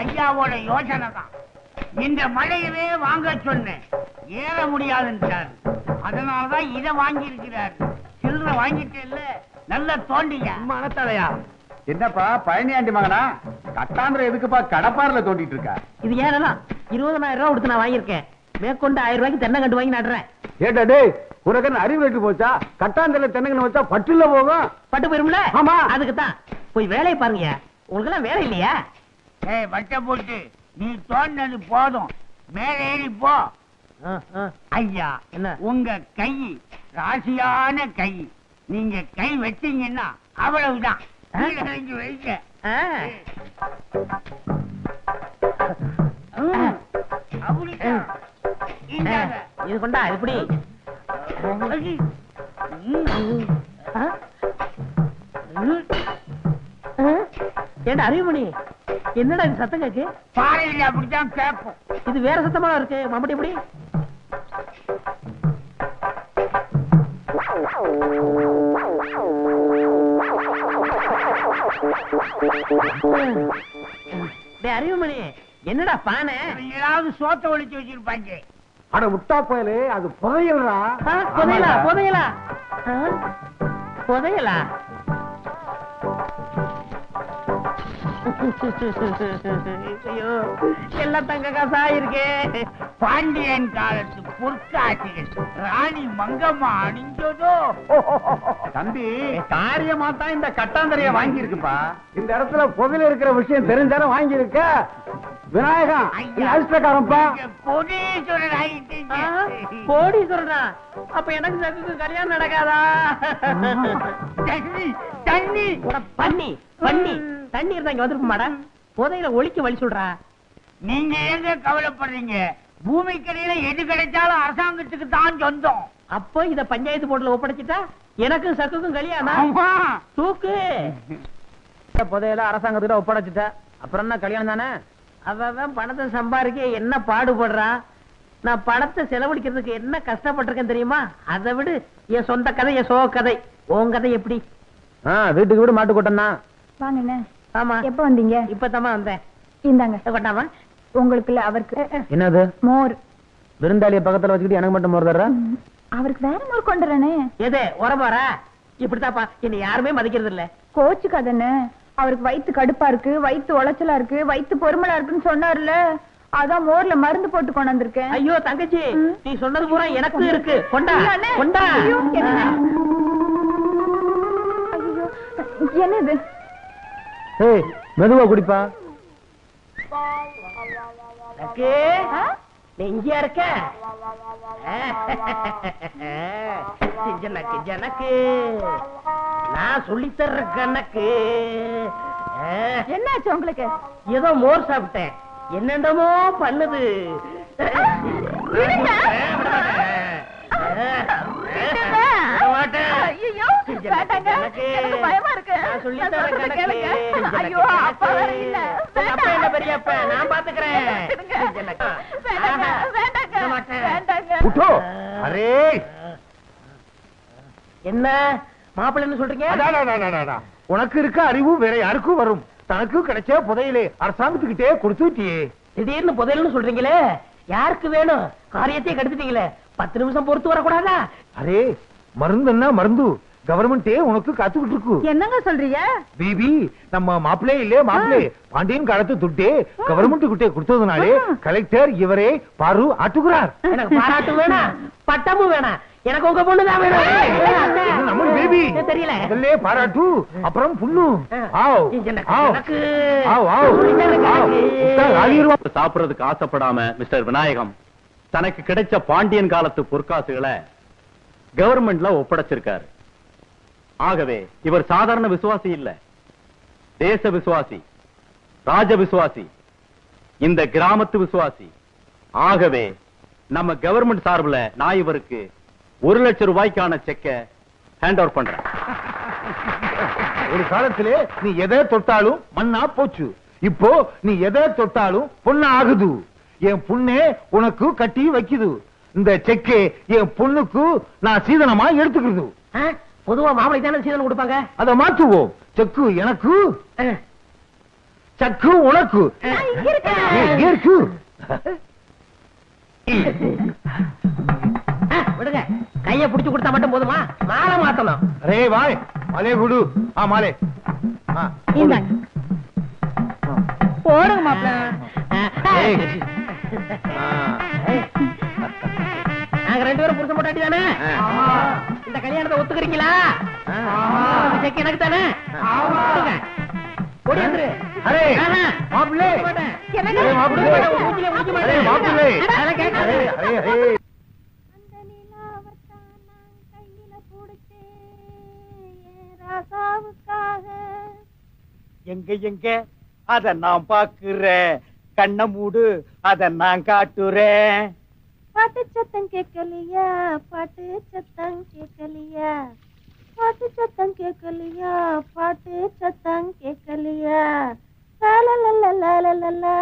ஐயாவோட யோசனை தான். இந்த மலையவே வாங்க சொன்னேன். ஏற முடியாதுன்றார் அதனாலதான் இதை வாங்கி இருக்கிறார் சில்லற வாங்கிட்டு இல்ல நல்ல தோண்டிங்க மனத்தலையா? என்னப்பா பழனியாண்டி மகனா? கட்டாந்திர எதுக்குப்பா கடப்பாரில தோண்டிட்டு இருக்க? இது ஏன்னா இருபதனாயிரம் ரூபாய் கொடுத்து நான் வாங்கியிருக்கேன். மேற்கொண்டு ஆயிரம் ரூபாய்க்கு தென்னங்கண்டு வாங்கி நடுறேன். ஏட்டா டேய் உனக்கு அறிவு கட்டு போச்சா? கட்டாந்திர தென்னங்கன்னு வச்சா பட்டுல போகும். பட்டு போயிரும்ல? ஆமா. அதுக்கு தான் போய் வேலையை பாருங்க உங்களுக்கு எல்லாம் வேலை இல்லையா? ஏய் வட்ட போட்டு. நீ தோண்டது போதும். மேலே ஏறி போ. ஐயா என்ன? உங்க கை ராசியான கை. நீங்க கை வச்சீங்கன்னா அவ்வளவுதான். இந்தாங்க. இது கொண்டா? ஆ? ஏண்டா அறிவுமணி? என்னடா இது சத்தம் கேக்கு பாறையில் அப்படித்தான் கேட்போம். இது வேற சத்தமா இருக்கு? மம்பட்டி எப்படி? அறிவுமணி என்னடா பானை? ஏதாவது சோத்த ஒழிச்சு வச்சிருப்பாங்க. அட முட்டா பயலே அது புதையலா புதையலா. ஆ? புதையலா? ஐயோ எல்லாம் தங்க காசா இருக்கே. பாண்டியன் காலத்து பொற்காட்சிகள் ராணி மங்கம்மா அணிஞ்சதோ? தம்பி காரியமா தான் இந்த கட்டாந்தரைய வாங்கி இருக்குப்பா இந்த இடத்துல புதையில இருக்கிற விஷயம் தெரிஞ்சாலும் வாங்கி இருக்க விநாயகம் அதிர்ஷ்டக்காரன்ப்பா. ஆகிட்டீங்க கோடீஸ்வரனா? அப்ப எனக்கு சகுக்கு கல்யாணம் நடக்காதா? தண்ணி தண்ணி. பண்ணி தண்ணி இருந்தா இங்க வந்துருக்குமாடா? புதையில ஒழிக்க வழி சொல்றா. நீங்க ஏங்க கவலைப்படுறீங்க? பூமிக்கடியில எது கிடைச்சாலும் அரசாங்கத்துக்கு தான் சொந்தம். அப்போ இத பஞ்சாயத்து போர்டுல ஒப்படைச்சிட்டா? எனக்கும் சக்குக்கும் கல்யாணம். தூக்கு. புதையில அரசாங்கத்துல ஒப்படைச்சிட்ட. அப்புறம் என்ன கல்யாணம் தானே? அவன் பணத்தை சம்பாதிக்க என்ன பாடுபடுறான் நான் பணத்தை செலவழிக்கிறதுக்கு என்ன கஷ்டப்பட்டிருக்கேன் தெரியுமா? அதை விடு. என் சொந்த கதை என் சோ கதை. உன் கதை எப்படி? வீட்டுக்கு வீடு மாட்டு கொட்டனா வாங்க அண்ணே. ஆமா. எப்ப வந்தீங்க? இப்பதாம்மா வந்தேன். இந்தாங்க. கொட்டாமா உங்களுக்கு இல்ல அவருக்கு. என்னது? மோர். விருந்தாளிய பக்கத்துல வச்சுக்கிட்டு எனக்கு மட்டும் மோர் தர்ற? அவருக்கு வேற மோர் கொண்டு வரேனே. எது உரமாரா இப்படித்தாப்பா. என்னை யாருமே மதிக்கிறது இல்ல. கோச்சுக்காதண்ணே. அவருக்கு வயித்து கடுப்பா இருக்கு வயித்து உளைச்சலா இருக்கு வயித்து பொறுமலா இருக்குன்னு சொன்னார்ல. அதான் மோர்ல மருந்து போட்டு கொண்டு வந்திருக்கேன். ஐயோ தங்கச்சி. நீ சொன்னது பூரா எனக்கு இருக்கு. கொண்டா. கொண்டா. ஐயோ, ஏய் மெதுவா குடிப்பா. நக்கு, ஆ? நீ இங்கேயா இருக்க? ஜனக்கு ஜனக்கு நான் சொல்லி தர்ற கணக்கு என்னாச்சு உங்களுக்கு? ஏதோ மோர் சாப்பிட்டேன். என்னென்னமோ பண்ணுது. கேளுங்க. ஜனக்கு, ஐயோ, அப்பா வேற இல்ல. உங்க அப்பா என்ன. பெரியப்பா? நான் பாத்துக்கிறேன். அரே. என்ன? மாப்பிள்ளைன்னு சொல்றீங்க. உனக்கு இருக்க அறிவு வேற யாருக்கும் வரும். தனக்கு கிடைச்ச புதையிலே. அரசாங்கத்துக்கிட்டே கொடுத்துட்டியே. திடீர்னு புதையல்னு சொல்றீங்களே? யாருக்கு வேணும்? காரியத்தையே கெடுத்துட்டீங்களே. பத்து நிமிஷம் பொறுத்து வரக்கூடாதா? அரே மருந்துன்னா மருந்து. கவர்மெண்டே உனக்கு காத்துக்கிட்டு இருக்கு என்னங்க சொல்றீங்க? பிபி நம்ம மாப்பிளே இல்லே மாப்பிளே பாண்டியன் காலத்து துட்டே கவர்மெண்ட் கிட்டே கொடுத்ததுனாலே கலெக்டர் இவரே பாரு ஆட்டுகிறார் எனக்கு பாராட்டு வேணாம் பட்டமும் வேணாம் எனக்கு உங்க பொண்ணுதான் வேணும். இது நம்ம பேபி. எனக்கு தெரியல. முதல்ல பாராட்டு அப்புறம் புண்ணு. ஆ. ஆவ். எனக்கு- ஆவ். எனக்கு- ஆவ். சாப்பிடுறதுக்கு ஆசைப்படாம மிஸ்டர் விநாயகம் தனக்கு கிடைச்ச பாண்டியன் காலத்து பொற்காசுகளை கவர்மெண்ட்ல ஒப்படைச்சிருக்காரு. ஆகவே இவர் சாதாரண விசுவாசி இல்ல. தேச விசுவாசி ராஜ விசுவாசி இந்த கிராமத்து விசுவாசி. ஆகவே நம்ம கவர்மெண்ட் சார்புல நான் இவருக்கு ஒரு லட்சம் ரூபாய்க்கான செக்க ஹேண்ட் ஓவர் பண்றேன். ஒரு காலத்திலே நீ எதை தொட்டாலும் மண்ணா போச்சு. இப்போ நீ எதை தொட்டாலும் பொண்ணா ஆகுது. என் புண்ணே உனக்கு கட்டி வைக்குது. இந்த செக்கே என் பொண்ணுக்கு நான் சீதனமா எடுத்துக்கிறது. ஆ, பொதுவா மாப்பிளை தானே சீதனம் கொடுப்பாங்க? அதை மாற்றுவோம். செக்கு எனக்கு. சக்கு உனக்கு. இங்க இருக்கேன். ஏய், இங்க இருக்கு. விடுங்க. கைய புடிச்சு கொடுத்தா மட்டும் போதுமா? மாலை மாத்தணும் அரே வாய். மாலே குடு ஆ மாலே. போடுங்க மாப்பிள. நாங்க ரெண்டு பேரும் புடிச்ச மாட்டாட்டி தானே? கல்யாணத்தை ஒத்துக்கிறீங்களா? எனக்கு தானே? எங்க எங்க? அத நான் பாக்குறேன். கண்ண மூடு அத நான் காட்டுறேன். பாட்டு சத்தம் கேட்கலையா? பாட்டு சத்தம் கேட்கலையா? பாட்டு சத்தம் கேட்கலையா? பாட்டு சத்தம் கேட்கலையா? தலலலலலலலா,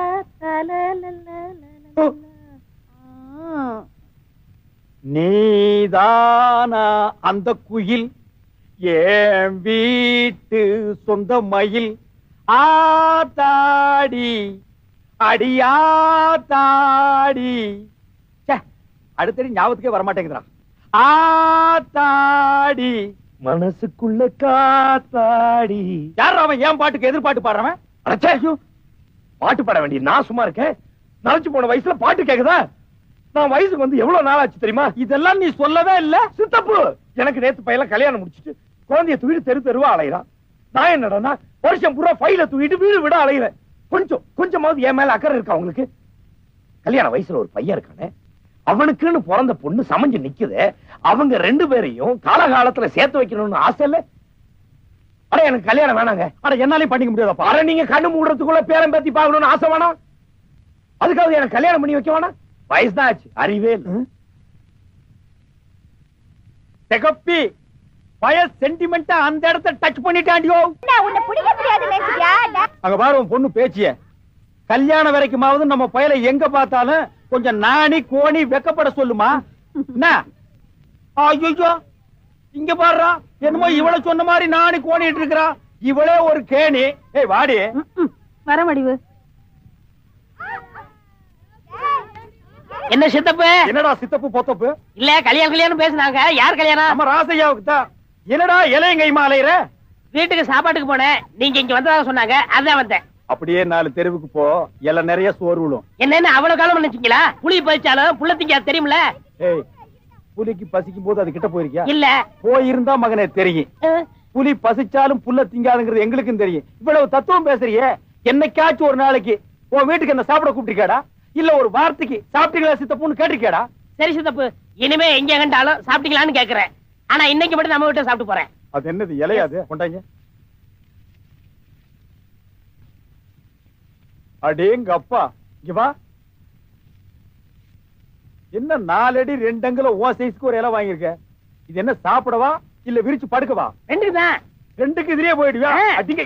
நீதானா அந்த குயில் ஏன் வீட்டு சொந்த மயில் ஆத்தாடி அடியாத்தாடி அடுத்தடி ஞாபகத்துக்கே வரமாட்டேங்குதுடா. ஆத்தாடி. மனசுக்குள்ள காத்தாடி. யார் அவன் ஏன் பாட்டுக்கு எதிர்பாட்டு பாடுறவன்? அடச்சே ஐயோ. பாட்டு பாட வேண்டிய நான் சும்மா இருக்கேன். நரைச்சு போன வயசுல பாட்டு கேக்குதா? நான் வயசுக்கு வந்து எவ்வளவு நாள் ஆச்சு தெரியுமா? இதெல்லாம் நீ சொல்லவே இல்ல. சித்தப்பு. எனக்கு நேத்து பையன் கல்யாணம் முடிச்சிட்டு குழந்தைய தூக்கிட்டு தெரு தெருவா அலையிறான். நான் என்னடா வருஷம் பூரா ஃபைல தூக்கிட்டு வீடு விட அலையிறேன். கொஞ்சம் கொஞ்சமாவது என் மேல அக்கறை இருக்கா உங்களுக்கு கல்யாண வயசுல ஒரு பையன் இருக்கானே. அவனுக்குன்னு பிறந்த பொண்ணு சமைஞ்சு நிக்குது. அவங்க ரெண்டு பேரையும் காலகாலத்துல சேர்த்து வைக்கணும்னு ஆசை இல்ல? அட எனக்கு கல்யாணம் வேணாங்க. அட என்னாலையும் பண்ணிக்க முடியாதப்பா. அட நீங்க கண்ணு மூடுறதுக்குள்ள பேரம் பேத்தி பார்க்கணும்னு ஆசை வேணாம் அதுக்காக எனக்கு கல்யாணம் பண்ணி வைக்க வேணாம் வயசுதான் ஆச்சு அறிவே தெகப்பி பய சென்டிமெண்டா அந்த இடத்த டச் பண்ணிட்டாண்டியோ? என்ன, உன்னை பிடிக்க முடியாது நினைச்சியா அங்க பாரு உன் பொண்ணு பேச்சிய. கல்யாண வரைக்குமாவது நம்ம பயலை எங்க பார்த்தாலும் கொஞ்சம் நாணி கோணி வெக்கப்பட சொல்லுமா? என்ன? ஐயோ இங்க பாருடா என்னமோ இவள சொன்ன மாதிரி நாணி கோணிட்டு இருக்கிறா. இவளே ஒரு கேணி. ஏய் வாடி. வர முடிவு. என்ன சித்தப்பு? என்னடா சித்தப்பு பொத்தப்பு? இல்ல கல்யாணம் கல்யாணம் பேசுனாங்க. யார் கல்யாணம்? நம்ம ராசையாவுக்கு தான். என்னடா இலையங்கைமா அலையிற வீட்டுக்கு சாப்பாட்டுக்கு போனேன். நீங்க இங்க வந்ததாக சொன்னாங்க. அதான் வந்தேன். அப்படியே நாலு தெருவுக்கு போ. இலை நிறைய சோறு விழும். என்னன்னு அவ்வளவு காலம் நினைச்சீங்களா? புளி பறிச்சாலும் புள்ள திங்க தெரியுமில? ஏய் புலிக்கு பசிக்கும் போது அது கிட்ட போயிருக்கியா? இல்ல. போயிருந்தா மகனே தெரியும். புலி பசிச்சாலும் புல்ல திங்காதுங்கிறது எங்களுக்கும் தெரியும். இவ்வளவு தத்துவம் பேசுறியே. என்னைக்காச்சும் ஒரு நாளைக்கு உன் வீட்டுக்கு என்ன சாப்பிட கூப்பிட்டிருக்காடா? இல்ல ஒரு வார்த்தைக்கு சாப்பிட்டீங்களா சித்தப்புன்னு கேட்டிருக்கேடா? சரி சித்தப்பு இனிமே எங்க கண்டாலும் சாப்பிட்டீங்களான்னு கேக்குறேன். ஆனா இன்னைக்கு மட்டும் நம்ம வீட்டை சாப்பிட்டு போறேன். அது என்னது இலையாது கொண்டாங்க. அடேங்க அப்பா. இங்க வா. என்ன நாலடி ரெண்டு அங்குல ஓ சைஸ்க்கு ஒரு இலை வாங்கியிருக்க? இது என்ன சாப்பிடவா? இல்ல விரிச்சு படுக்கவா? ரெண்டுக்கு தான் ரெண்டுக்கு எதிரே போயிடுவியா. அடிங்க.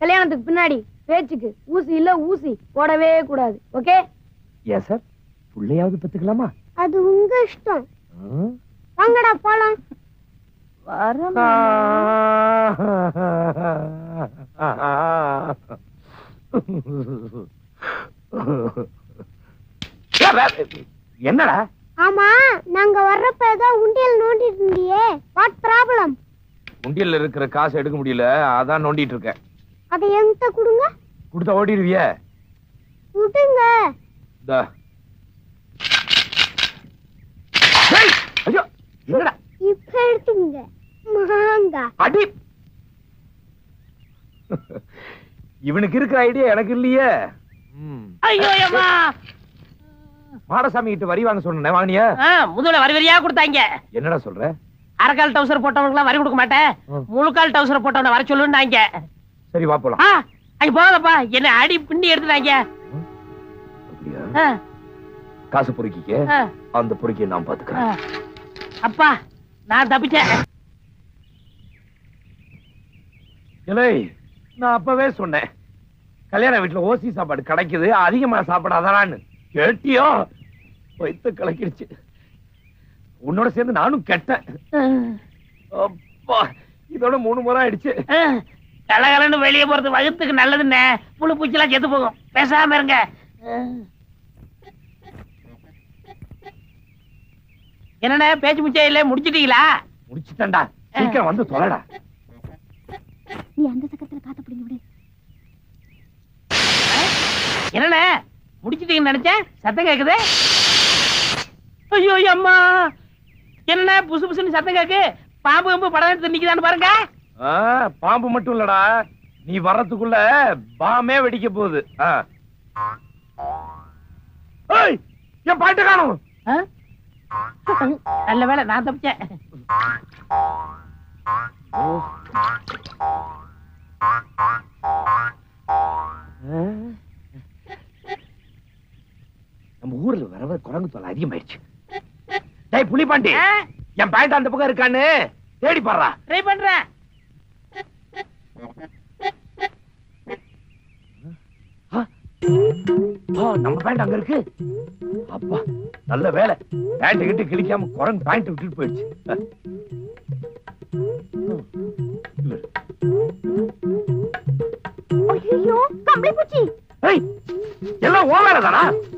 கல்யாணத்துக்கு பின்னாடி பேச்சுக்கு ஊசி இல்ல ஊசி போடவே கூடாது. ஓகே? ஏன் சார்? பிள்ளையாவது பெத்துக்கலாமா? அது உங்க இஷ்டம். வாங்கடா போலாம். என்னடா? ஆமா நாங்க வர்றப்ப ஏதோ உண்டியல் நோண்டிட்டு இருந்தியே. வாட் ப்ராப்ளம் உண்டியல்ல இருக்கிற காசு எடுக்க முடியல அதான் நோண்டிட்டு இருக்கேன். அதை என்கிட்ட கொடுங்க. கொடுத்தா ஓடிடுவிய. விடுங்க ஐயோ என்னடா எடுத்துங்க மாங்கா. அடி. இவனுக்கு இருக்கிற ஐடியா எனக்கு இல்லையே. மாடசாமி கிட்ட வரி வாங்க சொன்னேன் வாங்கினியா? முதல்ல வரி வரியா கொடுத்தாங்க. என்னடா சொல்ற? அரைக்கால் டவுசர் போட்டவனுக்கு வரி கொடுக்க மாட்டேன். முழுக்கால் டவுசர் போட்டவன வர சொல்லுன்னாங்க. சரி வா போலாம். அங்க போகாதப்பா என்ன அடி பிண்டி எடுத்துட்டாங்க. காசு பொறுக்கிக்க. அந்த பொறுக்கிய நான். பாத்துக்கிறேன். அப்பா நான் தப்பிச்சேன். இலை நான் அப்பவே சொன்னேன். கல்யாண வீட்டுல ஓசி சாப்பாடு கிடைக்குது அதிகமா சாப்பிடாதான்னு கேட்டியோ? வயித்த கலக்கிடுச்சு. உன்னோட சேர்ந்து நானும் கெட்டேன். அப்பா இதோட மூணு முறை ஆயிடுச்சு. கலகலன்னு வெளியே போறது வகுத்துக்கு நல்லதுண்ணே புழு பூச்சிலாம் செத்து போகும். பேசாம இருங்க. என்னண்ணே பேச்சு முச்சே இல்ல முடிச்சிட்டீங்களா? முடிச்சுட்டேன்டா. சீக்கிரம் வந்து தொலைடா. நீ அந்த சக்கரத்துல காத்த பிடிங்க விடு. என்னண்ணே முடிச்சிட்டீங்கன்னு நினைச்சேன்? சத்தம் கேக்குது? ஐயோ அம்மா. என்ன புசு புசுன்னு சத்தம் கேக்கு? பாம்பு கம்பு படம் எடுத்து நிக்குதான்னு பாருங்க. பாம்பு மட்டும் இல்லடா. நீ வர்றதுக்குள்ள பாமே வெடிக்க போகுது. என் பாட்டு காணும்? நல்ல வேளை நான் தப்பிச்சேன். நம்ம ஊர்ல வர வர குரங்கு தொல்லை அதிகமாயிடுச்சு டேய் புலிபாண்டி? என் பேண்ட் அந்த பக்கம் இருக்கான்னு தேடி பாடுறா. ட்ரை பண்றேன் ஆ, நம்ம பேண்ட் அங்க இருக்கு. அப்பா நல்ல வேலை. பேண்ட் கிட்ட கிழிக்காம குரங்கு பேண்ட் விட்டுட்டு போயிடுச்சு. எல்லாம் ஓ ஓ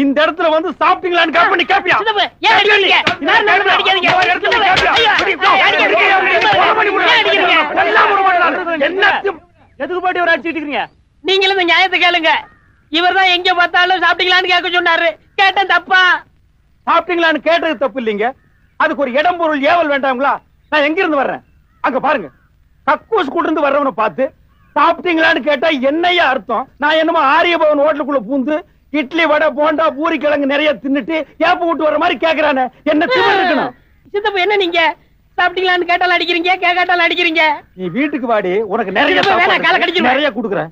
இந்த இடத்துல வந்து சாப்பிட்டீங்களான்னு கேப் பண்ணி கேப்பியா? ஏன் அடிக்கிறீங்க? நான் நடுவுல அடிக்காதீங்க. என்ன திம்- எதுக்கு பாட்டி ஒரு அடிச்சுட்டு இருக்கீங்க? நீங்களும் இந்த நியாயத்தை கேளுங்க. இவர்தான் எங்க பார்த்தாலும் சாப்பிட்டீங்களான்னு கேட்க சொன்னாரு. கேட்டேன் தப்பா. சாப்பிட்டீங்களான்னு கேட்டது தப்பு இல்லைங்க. அதுக்கு ஒரு இடம் பொருள் ஏவல் வேண்டாங்களா நான் எங்க இருந்து வர்றேன்? அங்க பாருங்க. கக்கூஸ் கூட இருந்து வர்றவனை பார்த்து சாப்பிட்டீங்களான்னு கேட்டா என்னையா அர்த்தம்? நான் என்னமோ ஆரிய பவன் ஹோட்டலுக்குள்ள பூந்து இட்லி வடை போண்டா பூரி கிழங்கு நிறைய தின்னுட்டு ஏப்ப விட்டு வர மாதிரி கேக்குறானே. என்ன திமிர் இருக்கணும்? சித்தப்பு என்ன நீங்க? சாப்பிட்டீங்களான்னு கேட்டாலும் அடிக்கிறீங்க கேட்காட்டாலும் அடிக்கிறீங்க. நீ வீட்டுக்கு வாடி உனக்கு நிறைய வேணாம், காலை கடிச்சிருவேன். நிறைய குடுக்குறேன்.